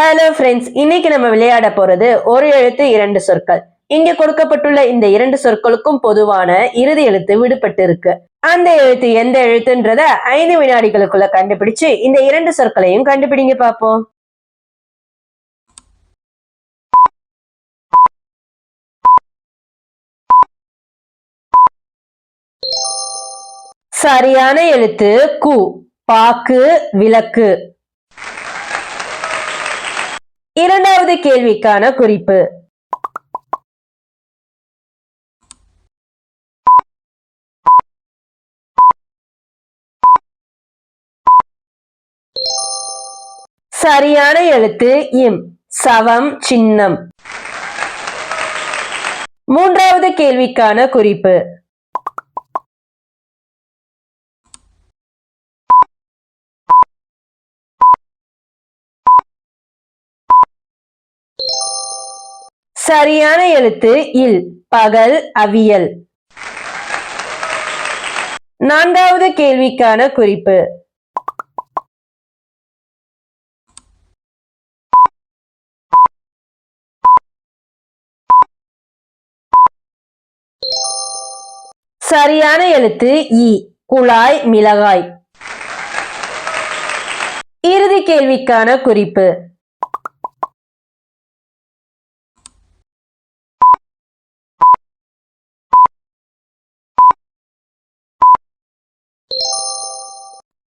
Hello friends இன்னைக்கு நம்ம விளையாட போறது ஒரு எழுத்து இரண்டு சொற்கள். இங்க கொடுக்கப்பட்டுள்ள இந்த இரண்டு சொற்களுக்கும் பொதுவான இறுதி எழுத்து விடுபட்டு இருக்கு அந்த எழுத்து எந்த எழுத்துன்றத ஐந்து வினாடிகளுக்குள்ள கண்டுபிடிச்சு இந்த இரண்டு சொற்களையும் கண்டுபிடிங்க பாப்போம் சரியான எழுத்து கு பாக்கு விளக்கு. இரண்டாவது கேள்விக்கான குறிப்பு. சரியான எழுத்து இம் சவம் சின்னம். மூன்றாவது கேள்விக்கான குறிப்பு. சரியான எழுத்து இல் பகல் அவியல். நான்காவது கேள்விக்கான குறிப்பு. சரியான எழுத்து இ குழாய் மிளகாய். இறுதி கேள்விக்கான குறிப்பு.